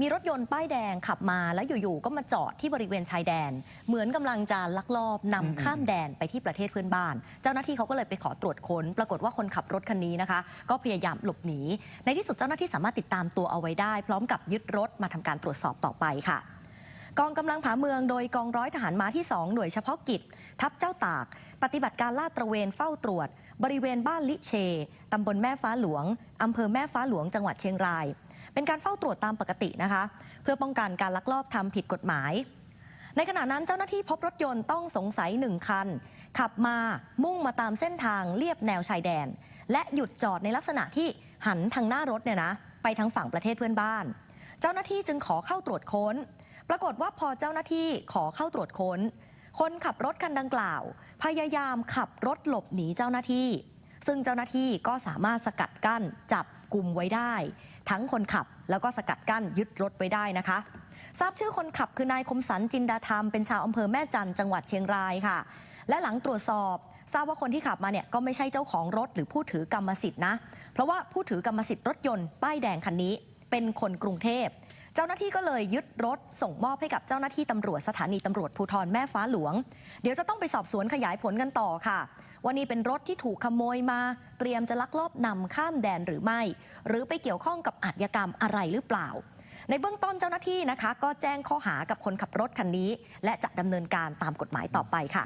มีรถยนต์ป้ายแดงขับมาแล้วอยู่ๆก็มาจอดที่บริเวณชายแดน เหมือนกำลังจะลักลอบนำข้ามแดนไปที่ประเทศเพื่อนบ้าน เจ้าหน้าที่เขาก็เลยไปขอตรวจค้น ปรากฏว่าคนขับรถคันนี้นะคะ ก็พยายามหลบหนี ในที่สุดเจ้าหน้าที่สามารถติดตามตัวเอาไว้ได้ พร้อมกับยึดรถมาทำการตรวจสอบต่อไปค่ะกองกำลังผาเมืองโดยกองร้อยทหารม้าที่ 2 หน่วยเฉพาะกิจ ทัพเจ้าตาก ปฏิบัติการลาดตระเวนเฝ้าตรวจ บริเวณบ้านลิเช ตำบลแม่ฟ้าหลวง อำเภอแม่ฟ้าหลวงจังหวัดเชียงราย เป็นการเฝ้าตรวจตามปกตินะคะ เพื่อป้องกันการลักลอบทำผิดกฎหมาย ในขณะนั้นเจ้าหน้าที่พบรถยนต์ต้องสงสัยหนึ่งคัน ขับมามุ่งมาตามเส้นทางเลียบแนวชายแดน และหยุดจอดในลักษณะที่หันทางหน้ารถเนี่ยนะไปทางฝั่งประเทศเพื่อนบ้าน เจ้าหน้าที่จึงขอเข้าตรวจค้น ปรากฏว่าพอเจ้าหน้าที่ขอเข้าตรวจค้น คนขับรถคันดังกล่าว พยายามขับรถหลบหนีเจ้าหน้าที่ ซึ่งเจ้าหน้าที่ก็สามารถสกัดกั้นจับ กลุ่มไว้ได้ ทั้งคนขับแล้วก็สกัดกั้นยึดรถไว้ได้นะคะ ทราบชื่อคนขับคือนายคมสันจินดาธรรมเป็นชาวอำเภอแม่จันจังหวัดเชียงรายค่ะ และหลังตรวจสอบ ทราบว่าคนที่ขับมาเนี่ยก็ไม่ใช่เจ้าของรถหรือผู้ถือกรรมสิทธิ์นะ เพราะว่าผู้ถือกรรมสิทธิ์รถยนต์ป้ายแดงคันนี้ เป็นคนกรุงเทพเจ้าหน้าที่ก็เลยยึดรถส่งมอบให้กับเจ้าหน้าที่ตำรวจสถานีตำรวจภูธรแม่ฟ้าหลวง เดี๋ยวจะต้องไปสอบสวนขยายผลกันต่อค่ะ ว่านี่เป็นรถที่ถูกขโมยมา เตรียมจะลักลอบนำข้ามแดนหรือไม่ หรือไปเกี่ยวข้องกับอาชญากรรมอะไรหรือเปล่า ในเบื้องต้นเจ้าหน้าที่นะคะ ก็แจ้งข้อหากับคนขับรถคันนี้ และจะดำเนินการตามกฎหมายต่อไปค่ะ